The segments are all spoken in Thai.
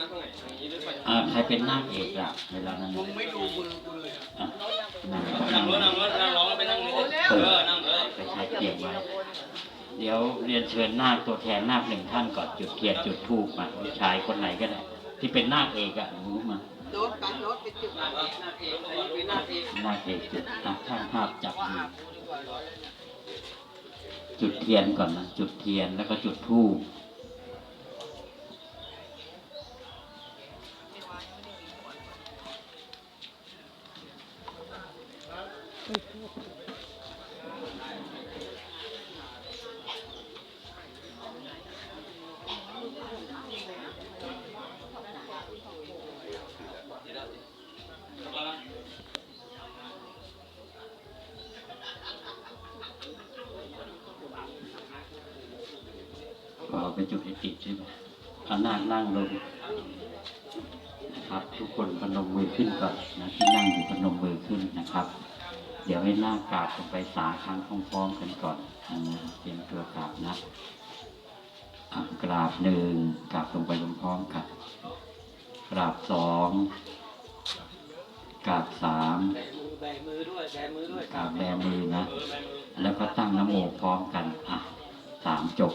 นั่งตรงไหนทางนี้หรือไปอ่าใครเป็นนาคเอกอะเวลานั้นมึงไม่ดูมือกูเลยอะนั่งนั่งรถนั่งรถนั่งร้องแล้วไปนั่งนี่เออนั่งเออไปใช้เตรียมไว้เดี๋ยวเรียนเชิญนาคตัวแทนนาคหนึ่งท่านก่อนจุดเทียนจุดธูปมาผู้ชายคนไหนก็ได้ที่เป็นนาคเอกอะรู้มาโดนไปรถไปจุดนั่งเอกนั่งเอกไอ้เป็นนั่งเอกนาคเอกจุดอะช่างภาพจับมือจุดเทียนก่อนนะจุดเทียนแล้วก็จุดธูป เราไปจุดให้ติดใช่ไหมเอานั่งนั่งลงนะครับ ทุกคนพนมมือขึ้นก่อนนะที่นั่งอยู่พนมมือขึ้นนะครับ เดี๋ยวให้หน้ากราบลงไปสาครั้งพร้อมๆกันก่อนนะเตรียมตัวกราบนะกราบหนึ่งกราบลงไปพร้อมๆกันกราบสองกราบสามแบมือด้วยแบมือด้วยกราบแบมือนะแบมือแล้วก็ตั้งน้ำโมพร้อมกันอะสามจบ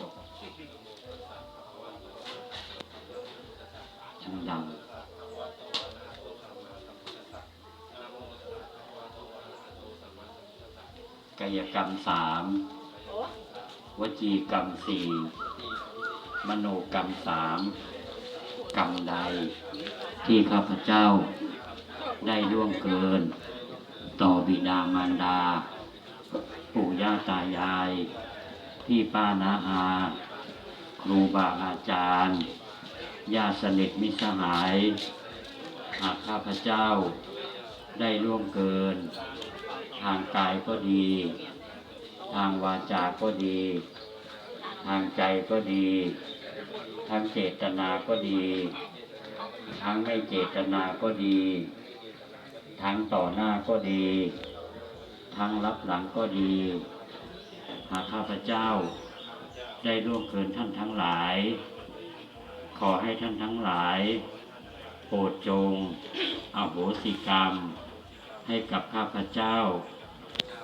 ช่างดังกายกรรมสามวจีกรรมสี่มโนกรรมสามกรรมใด ที่ข้าพเจ้าได้ล่วงเกิน ต่อบิดามารดา ปู่ย่าตายาย พี่ป้านาอาครูบาอาจารย์ ญาติสนิทมิสหาย หากข้าพเจ้าได้ล่วงเกิน ทางกายก็ดี ทางวาจาก็ดี ทางใจก็ดี ทางเจตนาก็ดีทางไม่เจตนาก็ดีทางต่อหน้าก็ดีทางรับหลังก็ดี หากข้าพเจ้าได้ร่วมเกินท่านทั้งหลาย ขอให้ท่านทั้งหลาย โปรดจงอโหสิกรรม ให้กับข้าพเจ้า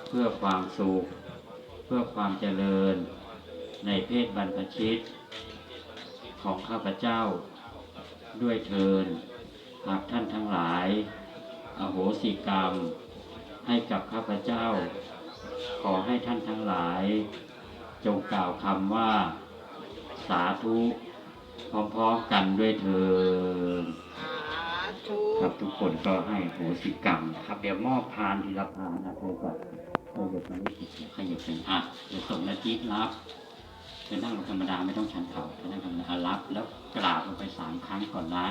เพื่อความสุข เพื่อความเจริญ ในเพศบรรพชิต ของข้าพเจ้า ด้วยเทินหากท่านทั้งหลาย อโหสิกรรม ให้กับข้าพเจ้า ขอให้ท่านทั้งหลาย จงกล่าวคำว่า สาธุ พร้อมๆกันด้วยเถิดสาธุครับทุกคนก็ให้โหสิกรรม ครับเดี๋ยวมอบพานทีละพานนะเธอก่อนเธอหยุดมาไม่ติดขยับเป็นอะเดี๋ยวส่งนาทีรับเธอนั่งลงธรรมดาไม่ต้องชันเข่าเธอนั่งธรรมดาอะรับ แล้วกราบลงไปสามครั้งก่อนนะ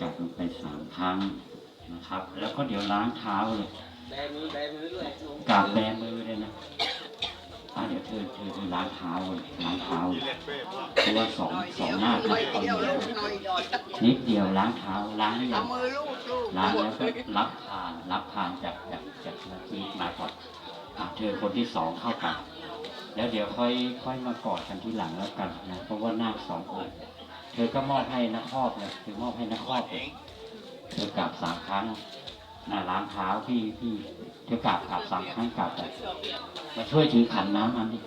กราบลงไปสามครั้งนะครับ แล้วก็เดี๋ยวล้างเท้าเลยแบมือแบมือด้วยกราบแบมือเลยนะ อะเดี๋ยวเธอเธอเธอล้างเท้าเลยล้างเท้าเพราะว่าสองสองหน้าหน่อยเอาเดียวเดียวหน่อยเดียวนิดเดียวล้างเท้าล้างยัเอางล้างแล้วก็รับทานรับทานจากจากจากนาทีมาก่อนอะเธอคนที่สองเข้ากันแล้วเดี๋ยวค่อยค่อยมากอดกันที่หลังแล้วกันนะเพราะว่าหน้าสององค์เธอก็มอบให้นักครอบเลยเธอมอบให้นักครอบเลยเธอกราบสามครั้ง ล้างเท้าพี่พี่เธอกราบกราบสามครั้งกราบไปมาช่วยถือขันน้ำมันดิ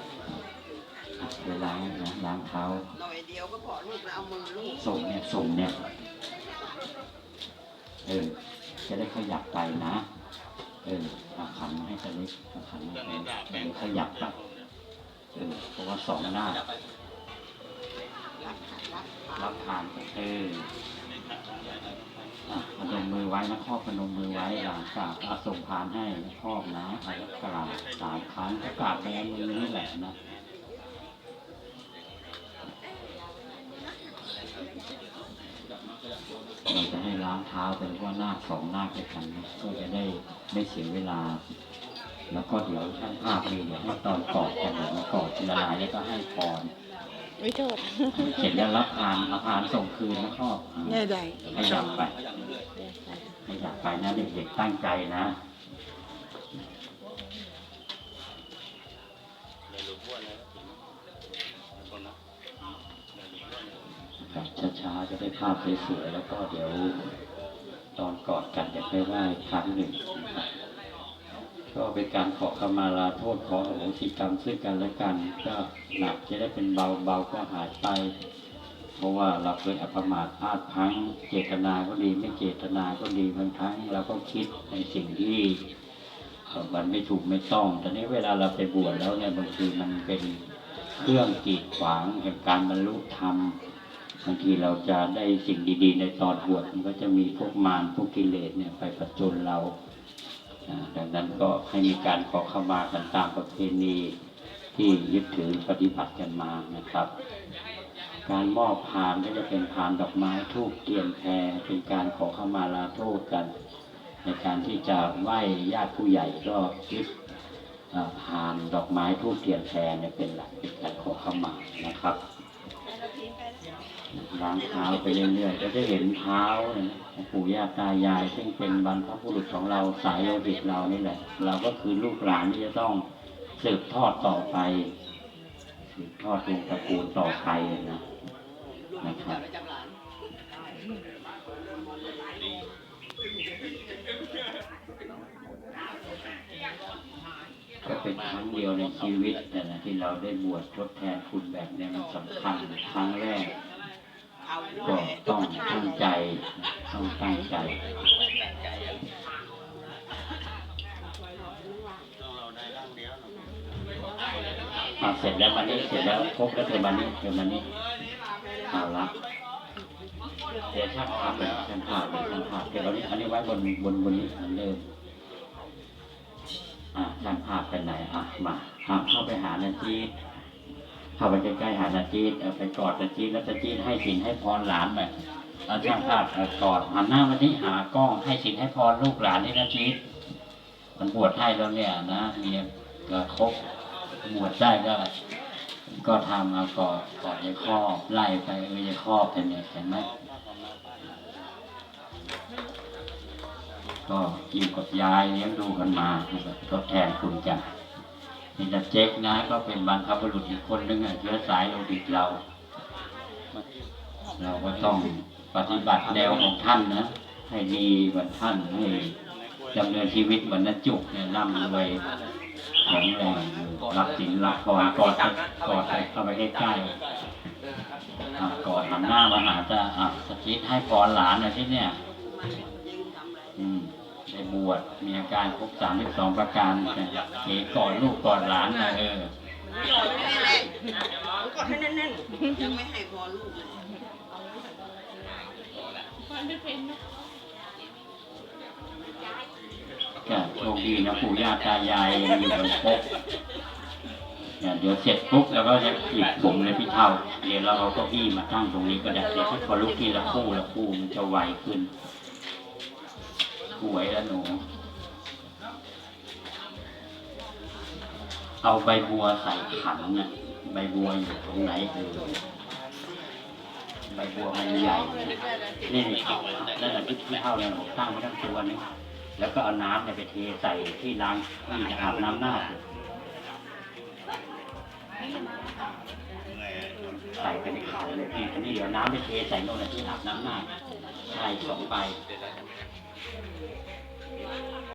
อะเธอล้างนะล้างเท้าหน่อยเดียวก็พอลูกแล้วเอามือลูบส่งเนี่ยส่งเนี่ยเออจะได้ขยับไปนะเออเอาขันมาให้ตะเล็กเอาขันมาให้เออขยับไปเออเพราะว่าสองหน้ารับรับรับทานเอออะ พนมมือไว้นะครอบพนมมือไว้หลังกราบเอาส่งพานให้นะครอบนะเอากราบสามครั้งก็กราบแบมือนี่แหละนะเราจะให้ล้างเท้าเป็นว่าหน้าสองหน้าด้วยกันก็จะได้ไม่เสียเวลา แล้วก็เดี๋ยวช่างภาพมีเดี๋ยวให้ตอนกอดกันเดี๋ยวมากอดทีละลายแล้วก็ให้พร ไม่โทษเสร็จแล้วรับพานเอาพานส่งคืนนะครอบแน่ใจขยับไปขยับไปนะเด็กๆตั้งใจนะครับช้าๆจะได้ภาพสวยๆแล้วก็เดี๋ยวตอนกอดกันจะไปไหว้ครั้งหนึ่งนะครับ ก็เป็นการขอขมาลาโทษขออโหสิกรรมซึ่งกันและกัน ก็หนักจะได้เป็นเบาเบาก็หายไป เพราะว่าเราเคยอัปมาทพลาดพลั้งเจตนาก็ดีไม่เจตนาก็ดีบางครั้งเราก็คิดในสิ่งที่มันไม่ถูกไม่ต้องแต่นี้เวลาเราไปบวชแล้วเนี่ยบางทีมันเป็นเครื่องกีดขวางแห่งการบรรลุธรรมบางทีเราจะได้สิ่งดี ๆ ในตอนบวชมันก็จะมีพวกมารพวกกิเลสเนี่ยไปประจนเรา ดังนั้นก็ให้มีการขอขมากันตามประเพณีที่ยึดถือปฏิบัติกันมานะครับ การมอบพานก็จะเป็นพานดอกไม้ทูบเทียนแพรเป็นการขอขมาลาโทษกัน ในการที่จะไหว้ญาติผู้ใหญ่ก็ยึดพานดอกไม้ทูบเทียนแพรเนี่ยเป็นหลักเป็นการขอขมานะครับ ล้างเท้าไปเรื่อยๆก็จะเห็นเท้าเนี่ยนะของปู่ย่าตายาย ซึ่งเป็นบรรพบุรุษของเราสายโลหิตเรานี่แหละ เราก็คือลูกหลานที่จะต้องสืบทอดต่อไปสืบทอดวงตระกูลต่อไปนะนะครับก็เป็นครั้งเดียวในชีวิตแต่นะที่เราได้บวชทดแทนคุณแบบนี้มันสำคัญครั้งแรก ก็ต้องตั้งใจต้องตั้งใจอะเสร็จแล้วมันนี้เสร็จแล้วครบแล้วเธอมันนี้เธอมันนี้เอาละเดี๋ยวช่างภาพเลยช่างภาพเลยช่างภาพเดี๋ยวนี้อันนี้ไว้บนบนบนนี้เหมือนเดิมอะช่างภาพไปไหนอะมาอะเข้าไปหานาจีด เข้าไปใกล้ๆหานาจีดไปกอดนาจีดแล้วนาจีดให้สินให้พรหลานไปเอาช่างภาพกอดหันหน้ามาที่หากล้องให้สินให้พรลูกหลานที่นาจีดมันบวชให้แล้วเนี่ยนะเมียก็ครบบวชได้ก็ก็ทำเอากอดกอดยายครอบไล่ไปเออยายครอบเป็นเนี่ยเห็นไหมก็อยู่กับยายเลี้ยงดูกันมานะครับทดแทนคุณกัน นี่จะเจ๊กนะก็เป็นบรรพบุรุษอีกคนนึงเชื้อสายโลหิตเรา เราก็ต้องปฏิบัติแนวของท่านนะ ให้ดีเหมือนท่านให้ดำเนินชีวิตเหมือนนัจุกเนี่ยร่ำรวยแข็งแรงรับสินรับพรกอดกอดเข้าไปใกล้ๆกอดหันหน้ามาหาจะอะสกิดให้พรหลานหน่อยที่เนี่ย อืม ได้บวชมีอาการครบสามสิบสองประการเนี่ยเก๋กอดลูกกอดหลานนะเออกอดให้แน่นๆกอดให้แน่นๆยังไม่ให้พอลูกเลยก็โชคดีนะปู่ย่าตายายยังอยู่กันครบเนี่ยเดี๋ยวเสร็จปุ๊บแล้วก็จะหยิบผมเลยพี่เท่าเดี๋ยวเราเอาเก้าอี้มาตั้งตรงนี้ก็ได้เดี๋ยวให้พอลุกทีละคู่ละคู่มันจะไวขึ้น สวยแล้วหนู เอาใบบัวใส่ขันน่ะใบบัวอยู่ตรงไหนเออใบบัวมันใหญ่ นี่นี่เอานั่นแหละที่เท่าเนี่ยผมตั้งไว้ทั้งตัวนี่แล้วก็เอาน้ำเนี่ยไปเทใส่ที่ล้างที่จะอาบน้ำหน้าใส่ไปในขันเลยพี่อันนี้เดี๋ยวน้ำไปเทใส่โน่นนที่อาบน้ำหน้าใช่สองใบ